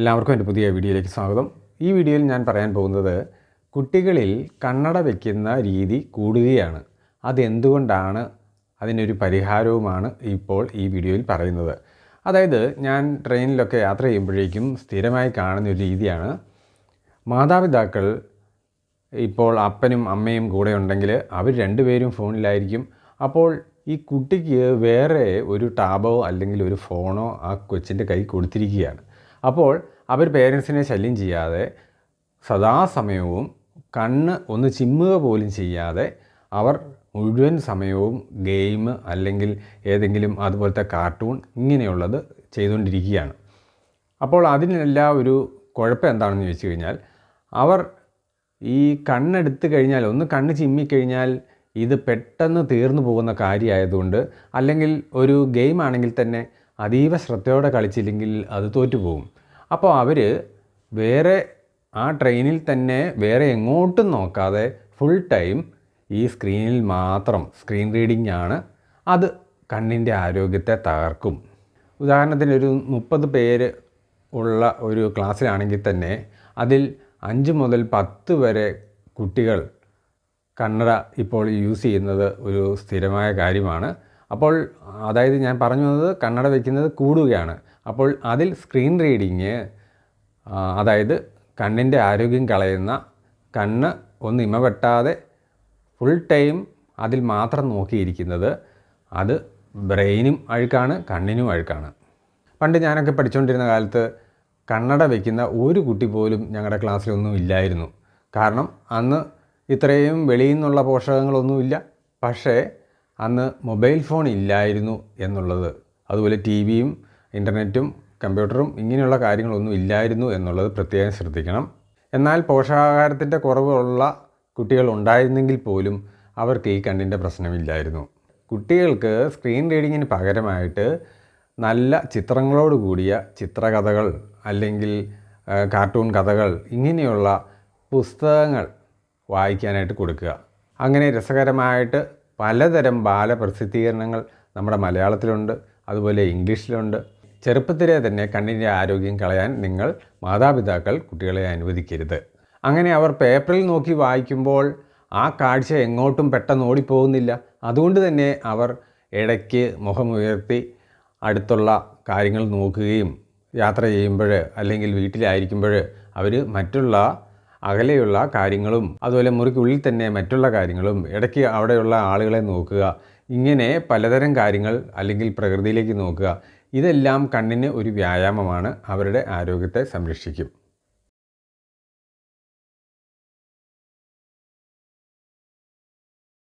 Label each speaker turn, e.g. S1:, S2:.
S1: എല്ലാവർക്കും എന്റെ പുതിയ വീഡിയോയിലേക്ക് സ്വാഗതം. ഈ വീഡിയോയിൽ ഞാൻ പറയാൻ പോകുന്നത് കുട്ടികളിൽ കണ്ണട വയ്ക്കുന്ന രീതി കൂടുകയാണ് അതെന്തുകൊണ്ടാണ്? അതിനൊരു പരിഹാരവുമാണ് ഇപ്പോൾ ഈ വീഡിയോയിൽ പറയുന്നത്. അതായത് ഞാൻ ട്രെയിനിലൊക്കെ യാത്ര ചെയ്യുമ്പോഴേക്കും സ്ഥിരമായി കാണുന്ന ഒരു രീതിയാണ്. മാതാപിതാക്കൾ ഇപ്പോൾ അപ്പനും അമ്മയും കൂടെ ഉണ്ടെങ്കിൽ അവർ രണ്ടുപേരും ഫോണിലായിരിക്കും. അപ്പോൾ ഈ കുട്ടിക്ക് വേറെ ഒരു ടാബോ അല്ലെങ്കിൽ ഒരു ഫോണോ ആ കൊച്ചിന്റെ കൈ കൊടുത്തിരിക്കുകയാണ്. അപ്പോൾ അവർ പേരൻസിനെ ശല്യം ചെയ്യാതെ സദാസമയവും കണ്ണ് ഒന്ന് ചിമ്മുക പോലും ചെയ്യാതെ അവർ മുഴുവൻ സമയവും ഗെയിം അല്ലെങ്കിൽ ഏതെങ്കിലും അതുപോലത്തെ കാർട്ടൂൺ ഇങ്ങനെയുള്ളത് ചെയ്തുകൊണ്ടിരിക്കുകയാണ്. അപ്പോൾ അതിനെല്ലാം ഒരു കുഴപ്പം എന്താണെന്ന് ചോദിച്ചു കഴിഞ്ഞാൽ അവർ ഈ കണ്ണെടുത്ത് കഴിഞ്ഞാൽ ഒന്ന് കണ്ണ് ചിമ്മിക്കഴിഞ്ഞാൽ ഇത് പെട്ടെന്ന് തീർന്നു പോകുന്ന കാര്യമായതുകൊണ്ട് അല്ലെങ്കിൽ ഒരു ഗെയിം ആണെങ്കിൽ തന്നെ അതീവ ശ്രദ്ധയോടെ കളിച്ചില്ലെങ്കിൽ അത് തോറ്റുപോകും. അപ്പോൾ അവർ വേറെ ആ ട്രെയിനിൽ തന്നെ വേറെ എങ്ങോട്ടും നോക്കാതെ ഫുൾ ടൈം ഈ സ്ക്രീനിൽ മാത്രം സ്ക്രീൻ റീഡിംഗ് ആണ് അത് കണ്ണിന്റെ ആരോഗ്യത്തെ തകർക്കും. ഉദാഹരണത്തിന് ഒരു മുപ്പത് പേര് ഉള്ള ഒരു ക്ലാസ്സിലാണെങ്കിൽ തന്നെ അതിൽ അഞ്ച് മുതൽ പത്ത് വരെ കുട്ടികൾ കണ്ണട ഇപ്പോൾ യൂസ് ചെയ്യുന്നത് ഒരു സ്ഥിരമായ കാര്യമാണ്. അപ്പോൾ അതായത് ഞാൻ പറഞ്ഞു വന്നത് കണ്ണട വയ്ക്കുന്നത് കൂടുകയാണ്. അപ്പോൾ അതിൽ സ്ക്രീൻ റീഡിങ് അതായത് കണ്ണിന്റെ ആരോഗ്യം കളയുന്ന കണ്ണ് ഒന്ന് ഇമവെട്ടാതെ ഫുൾ ടൈം അതിൽ മാത്രം നോക്കിയിരിക്കുന്നത് അത് ബ്രെയിനും അഴുക്കാണ് കണ്ണിനും അഴുക്കാണ്. പണ്ട് ഞാനൊക്കെ പഠിച്ചുകൊണ്ടിരുന്ന കാലത്ത് കണ്ണട വയ്ക്കുന്ന ഒരു കുട്ടി പോലും ഞങ്ങളുടെ ക്ലാസ്സിലൊന്നും ഇല്ലായിരുന്നു. കാരണം അന്ന് ഇത്രയും വെളിയിൽ നിന്നുള്ള പോഷകങ്ങളൊന്നുമില്ല. പക്ഷേ അന്ന് മൊബൈൽ ഫോൺ ഇല്ലായിരുന്നു എന്നുള്ളത്. അതുപോലെ ടി വിയും ഇന്റർനെറ്റും കമ്പ്യൂട്ടറും ഇങ്ങനെയുള്ള കാര്യങ്ങളൊന്നും ഇല്ലായിരുന്നു എന്നുള്ളത് പ്രത്യേകം ശ്രദ്ധിക്കണം. എന്നാൽ പോഷകാഹാരത്തിന്റെ കുറവുള്ള കുട്ടികൾ ഉണ്ടായിരുന്നെങ്കിൽ പോലും അവർക്ക് ഈ കണ്ണിന്റെ പ്രശ്നമില്ലായിരുന്നു. കുട്ടികൾക്ക് സ്ക്രീൻ റീഡിങ്ങിന് പകരമായിട്ട് നല്ല ചിത്രങ്ങളോട് കൂടിയ ചിത്രകഥകൾ അല്ലെങ്കിൽ കാർട്ടൂൺ കഥകൾ ഇങ്ങനെയുള്ള പുസ്തകങ്ങൾ വായിക്കാനായിട്ട് കൊടുക്കുക. അങ്ങനെ രസകരമായിട്ട് പലതരം ബാലപ്രസിദ്ധീകരണങ്ങൾ നമ്മുടെ മലയാളത്തിലുണ്ട് അതുപോലെ ഇംഗ്ലീഷിലുണ്ട് ചെറുപ്പത്തിലെ തന്നെ കണ്ണിന്റെ ആരോഗ്യം കളയാൻ നിങ്ങൾ മാതാപിതാക്കൾ കുട്ടികളെ അനുവദിക്കരുത്. അങ്ങനെ അവർ പേപ്പറിൽ നോക്കി വായിക്കുമ്പോൾ ആ കാഴ്ച എങ്ങോട്ടും പെട്ടെന്ന് ഓടിപ്പോകുന്നില്ല. അതുകൊണ്ട് തന്നെ അവർ ഇടയ്ക്ക് മുഖമുയർത്തി അടുത്തുള്ള കാര്യങ്ങൾ നോക്കുകയും യാത്ര ചെയ്യുമ്പോൾ അല്ലെങ്കിൽ വീട്ടിലായിരിക്കുമ്പോൾ അവർ മറ്റുള്ള അകലെയുള്ള കാര്യങ്ങളും അതുപോലെ മുറിക്കുള്ളിൽ തന്നെ മറ്റുള്ള കാര്യങ്ങളും ഇടയ്ക്ക് അവിടെയുള്ള ആളുകളെ നോക്കുക. ഇങ്ങനെ പലതരം കാര്യങ്ങൾ അല്ലെങ്കിൽ പ്രകൃതിയിലേക്ക് നോക്കുക. ഇതെല്ലാം കണ്ണിന് ഒരു വ്യായാമമാണ്. അവരുടെ ആരോഗ്യത്തെ സംരക്ഷിക്കും.